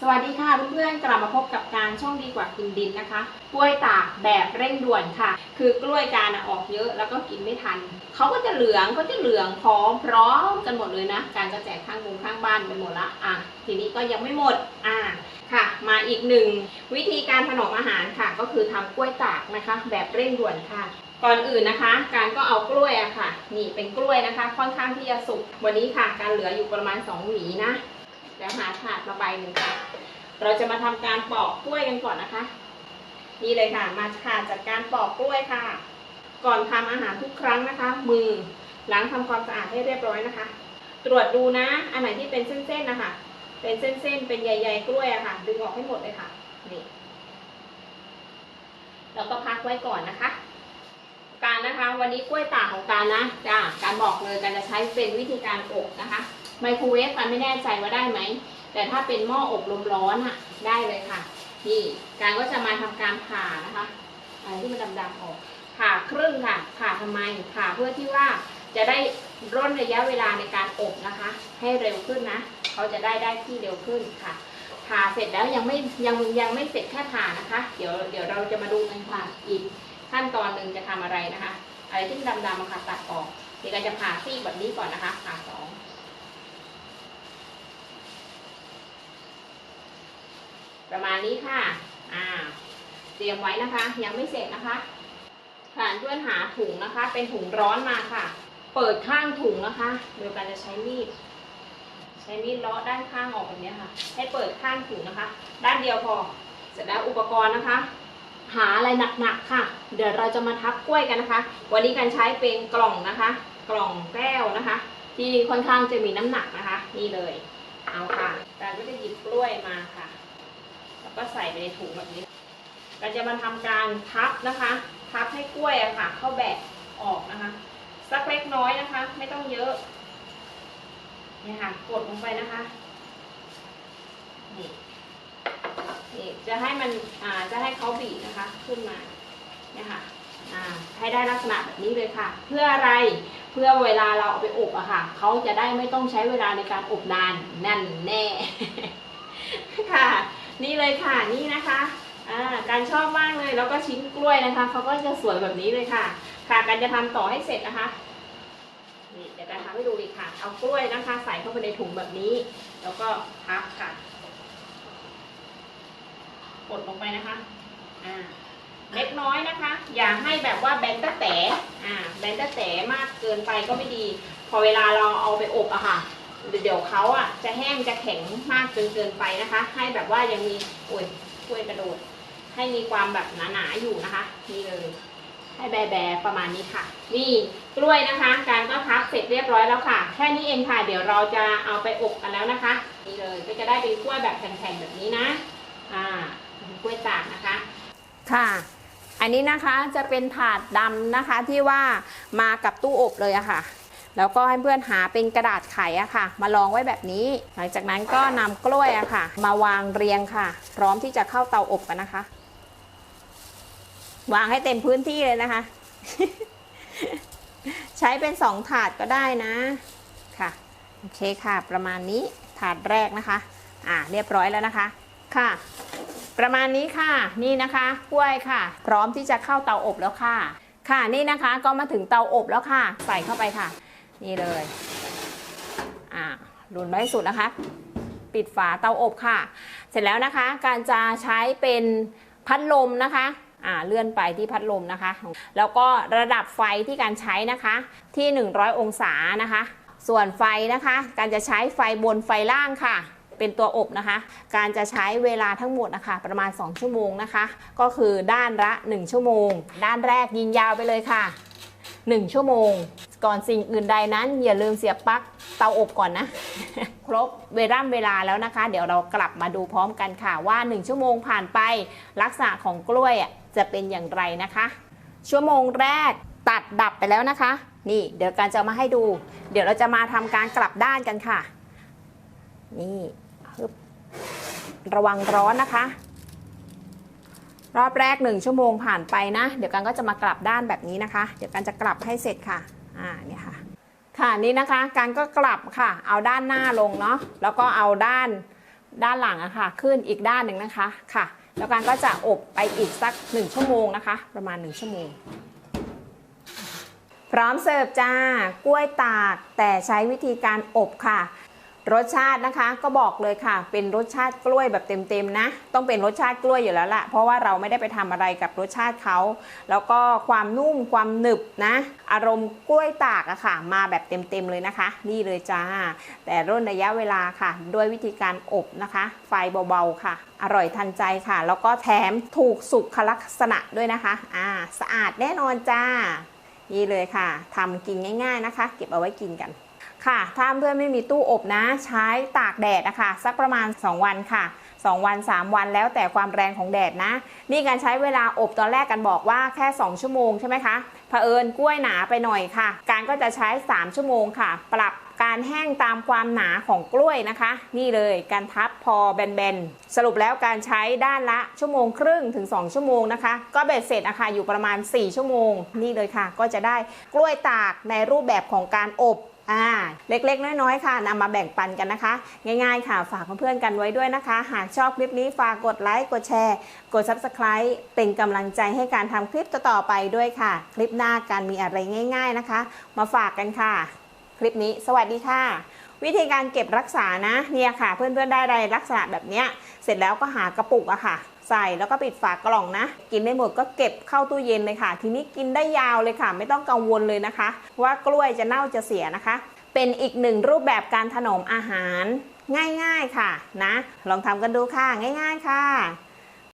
สวัสดีค่ะเพื่อนๆกลับมาพบกับการช่องดีกว่ากินดินนะคะ กล้วยตากแบบเร่งด่วนค่ะ คือกล้วยการออกเยอะแล้วก็กินไม่ทันเขาก็จะเหลืองเขาจะเหลืองพร้อมพร้อมกันหมดเลยนะ การจะแจกข้างมุมข้างบ้านไปหมดละอะทีนี้ก็ยังไม่หมดอะค่ะ มาอีกหนึ่งวิธีการถนอมอาหารค่ะ ก็คือทำกล้วยตากนะคะ แบบเร่งด่วนค่ะก่อนอื่นนะคะ การก็เอากล้วยอะค่ะ นี่เป็นกล้วยนะคะ ค่อนข้างที่จะสุกวันนี้ค่ะ การเหลืออยู่ประมาณ2หวีนะ เดี๋ยวหาถาดมาใบหนึ่งค่ะ เราจะมาทำการปอกกล้วยกันก่อนนะคะ นี่เลยค่ะ มาค่ะจัดการปอกกล้วยค่ะ ก่อนทำอาหารทุกครั้งนะคะ มือล้างทำความสะอาดให้เรียบร้อยนะคะ ตรวจดูนะ อันไหนที่เป็นเส้นๆนะคะ เป็นเส้นๆ เป็นใยๆกล้วยอะค่ะ ดึงออกให้หมดเลยค่ะ นี่ แล้วก็พักไว้ก่อนนะคะการนะคะ วันนี้กล้วยตากของการนะจ้าการบอกเลยการจะใช้เป็นวิธีการอบนะคะ ไมโครเวฟการไม่แน่ใจว่าได้ไหม แต่ถ้าเป็นหม้ออบลมร้อนอะได้เลยค่ะ นี่การก็จะมาทำการผ่านะคะอะไรที่มันดำๆออกผ่าครึ่งค่ะผ่าทำไมผ่าเพื่อที่ว่าจะได้ร่นระยะเวลาในการอบนะคะ ให้เร็วขึ้นนะเขาจะได้ได้ที่เร็วขึ้นค่ะผ่าเสร็จแล้วยังไม่ยังยังไม่เสร็จแค่ผ่านะคะ เดี๋ยวเดี๋ยวเราจะมาดูกันค่ะอีกขั้นตอนหนึ่งจะทำอะไรนะคะ อะไรที่ดำๆมาค่ะตัดออกเดี๋ยวเราจะผ่าซี่แบบนี้ก่อนนะคะผ่าสอง ประมาณนี้ค่ะ อ่า เตรียมไว้นะคะ ยังไม่เสร็จนะคะค่ะเพื่อนหาถุงนะคะ เป็นถุงร้อนมาค่ะ เปิดข้างถุงนะคะโดยการจะใช้มีด ใช้มีดเลาะด้านข้างออกแบบนี้ค่ะ ให้เปิดข้างถุงนะคะ ด้านเดียวพอ เสร็จแล้วอุปกรณ์นะคะ หาอะไรหนักๆค่ะ เดี๋ยวเราจะมาทับกล้วยกันนะคะ วันนี้การใช้เป็นกล่องนะคะ กล่องแก้วนะคะ ที่ค่อนข้างจะมีน้ำหนักนะคะ นี่เลย เอาค่ะการก็จะหยิบกล้วยมาค่ะ ก็ใส่ไปในถุงแบบนี้เราจะมาทำการพับนะคะ พับให้กล้วยอะค่ะเข้าแบะออกนะคะ สักเล็กน้อยนะคะ ไม่ต้องเยอะเนี่ยค่ะกดลงไปนะคะนี่นี่จะให้มันอ่าจะให้เขาบีบนะคะ ขึ้นมาเนี่ยค่ะอ่าให้ได้ลักษณะแบบนี้เลยค่ะ เพื่ออะไรเพื่อเวลาเราเอาไปอบอะค่ะเขาจะได้ไม่ต้องใช้เวลาในการอบนานนั่นแน่ค่ะ นี่เลยค่ะนี่นะคะการชอบมากเลยแล้วก็ชิ้นกล้วยนะคะเขาก็จะสวยแบบนี้เลยค่ะ ค่ะการจะทำต่อให้เสร็จนะคะนี่เดี๋ยวจะทำให้ดูอีกค่ะ เอากล้วยนะคะ ใส่เข้าไปในถุงแบบนี้ แล้วก็พับค่ะกดลงไปนะคะอ่าเล็กน้อยนะคะ อย่าให้แบบว่าแบนตะแต่อ่าแบนตะแต่มากเกินไปก็ไม่ดี พอเวลาเราเอาไปอบอะค่ะ เดี๋ยวเขาอะจะแห้งจะแข็งมากจนเกินไปนะคะ ให้แบบว่ายังมีโอ้ยช่วยกระโดด ให้มีความแบบหนาๆอยู่นะคะ นี่เลย ให้แบๆประมาณนี้ค่ะ นี่กล้วยนะคะ การก็พับเสร็จเรียบร้อยแล้วค่ะ แค่นี้เองค่ะ เดี๋ยวเราจะเอาไปอบกันแล้วนะคะ นี่เลยก็จะได้เป็นกล้วยแบบแผ่นๆแบบนี้นะ อ่ากล้วยตากนะคะ ค่ะอันนี้นะคะจะเป็นถาดดำนะคะที่ว่ามากับตู้อบเลยอะค่ะ แล้วก็ให้เพื่อนหาเป็นกระดาษไขอะค่ะ มาลองไว้แบบนี้ หลังจากนั้นก็นำกล้วยอะค่ะ มาวางเรียงค่ะ พร้อมที่จะเข้าเตาอบกันนะคะ วางให้เต็มพื้นที่เลยนะคะ ใช้เป็นสองถาดก็ได้นะค่ะโอเคค่ะ ประมาณนี้ถาดแรกนะคะ อ่าเรียบร้อยแล้วนะคะค่ะ ประมาณนี้ค่ะนี่นะคะกล้วยค่ะ พร้อมที่จะเข้าเตาอบแล้วค่ะ ค่ะนี่นะคะก็มาถึงเตาอบแล้วค่ะ ใส่เข้าไปค่ะ นี่เลย อ่าลุนไว้สุดนะคะ ปิดฝาเตาอบค่ะ เสร็จแล้วนะคะ การจะใช้เป็นพัดลมนะคะ อ่า เลื่อนไปที่พัดลมนะคะ แล้วก็ระดับไฟที่การใช้นะคะที่ 100 องศานะคะ ส่วนไฟนะคะ การจะใช้ไฟบนไฟล่างค่ะเป็นตัวอบนะคะ การจะใช้เวลาทั้งหมดนะคะ ประมาณ 2 ชั่วโมงนะคะ ก็คือด้านละ 1 ชั่วโมง ด้านแรกยิงยาวไปเลยค่ะ 1 ชั่วโมง ก่อนสิ่งอื่นใดนั้น อย่าลืมเสียบปลั๊กเตาอบก่อนนะ ครบเวลาเวลาแล้วนะคะ เดี๋ยวเรากลับมาดูพร้อมกันค่ะว่า 1 ชั่วโมงผ่านไป ลักษณะของกล้วยจะเป็นอย่างไรนะคะ ชั่วโมงแรกตัดดับไปแล้วนะคะ นี่เดี๋ยวการจะมาให้ดู เดี๋ยวเราจะมาทำการกลับด้านกันค่ะ นี่ระวังร้อนนะคะ รอบแรกหนึ่งชั่วโมงผ่านไปนะ เดี๋ยวกันก็จะมากลับด้านแบบนี้นะคะ เดี๋ยวกันจะกลับให้เสร็จค่ะ อ่าเนี่ยค่ะ ค่ะนี่นะคะการก็กลับค่ะ เอาด้านหน้าลงเนาะ แล้วก็เอาด้านด้านหลังอะค่ะ ขึ้นอีกด้านหนึ่งนะคะ ค่ะ แล้วการก็จะอบไปอีกสัก 1 ชั่วโมงนะคะ ประมาณ 1 ชั่วโมง พร้อมเสิร์ฟจ้า กล้วยตากแต่ใช้วิธีการอบค่ะ รสชาตินะคะก็บอกเลยค่ะ เป็นรสชาติกล้วยแบบเต็มๆนะ ต้องเป็นรสชาติกล้วยอยู่แล้วล่ะ เพราะว่าเราไม่ได้ไปทำอะไรกับรสชาติเขา แล้วก็ความนุ่มความหนึบนะ อารมณ์กล้วยตากอะค่ะ มาแบบเต็มๆเลยนะคะ นี่เลยจ้า แต่ร่นระยะเวลาค่ะ ด้วยวิธีการอบนะคะ ไฟเบาๆค่ะ อร่อยทันใจค่ะ แล้วก็แถมถูกสุขลักษณะด้วยนะคะอ่าสะอาดแน่นอนจ้า นี่เลยค่ะทำกินง่าย ๆนะคะ เก็บเอาไว้กินกัน ค่ะ ถ้าเพื่อนไม่มีตู้อบนะ ใช้ตากแดดนะคะสักประมาณ 2 วันค่ะ 2 วัน 3 วันแล้วแต่ความแรงของแดดนะ นี่การใช้เวลาอบตอนแรกกันบอกว่าแค่ 2 ชั่วโมงใช่ไหมคะเผอิญกล้วยหนาไปหน่อยค่ะ การก็จะใช้ 3 ชั่วโมงค่ะ ปรับการแห้งตามความหนาของกล้วยนะคะ นี่เลยการทับพอแบนๆ สรุปแล้วการใช้ด้านละชั่วโมงครึ่งถึง 2 ชั่วโมงนะคะ ก็เบ็ดเสร็จนะคะอยู่ประมาณ 4 ชั่วโมง นี่เลยค่ะ ก็จะได้กล้วยตากในรูปแบบของการอบ อ่าเล็กๆ น้อยๆ ค่ะนำมาแบ่งปันกันนะคะ ง่ายๆ ค่ะฝากเพื่อนๆกันไว้ด้วยนะคะ หากชอบคลิปนี้ฝากกดไลค์กดแชร์ กด Subscribe เป็นกำลังใจให้การทำคลิปต่อๆไปด้วยค่ะ คลิปหน้าการมีอะไรง่าย ๆนะคะ มาฝากกันค่ะ คลิปนี้ สวัสดีค่ะ วิธีการเก็บรักษานะเนี่ยค่ะ เพื่อนๆได้อะไรลักษณะแบบเนี้ยเสร็จแล้วก็หากระปุกอะค่ะ ใส่แล้วก็ปิดฝากล่องนะ กินได้หมดก็เก็บเข้าตู้เย็นเลยค่ะ ทีนี้กินได้ยาวเลยค่ะ ไม่ต้องกังวลเลยนะคะ ว่ากล้วยจะเน่าจะเสียนะคะ เป็นอีกหนึ่งรูปแบบการถนอมอาหารง่ายๆค่ะนะ ลองทำกันดูค่ะง่าย ๆ ค่ะ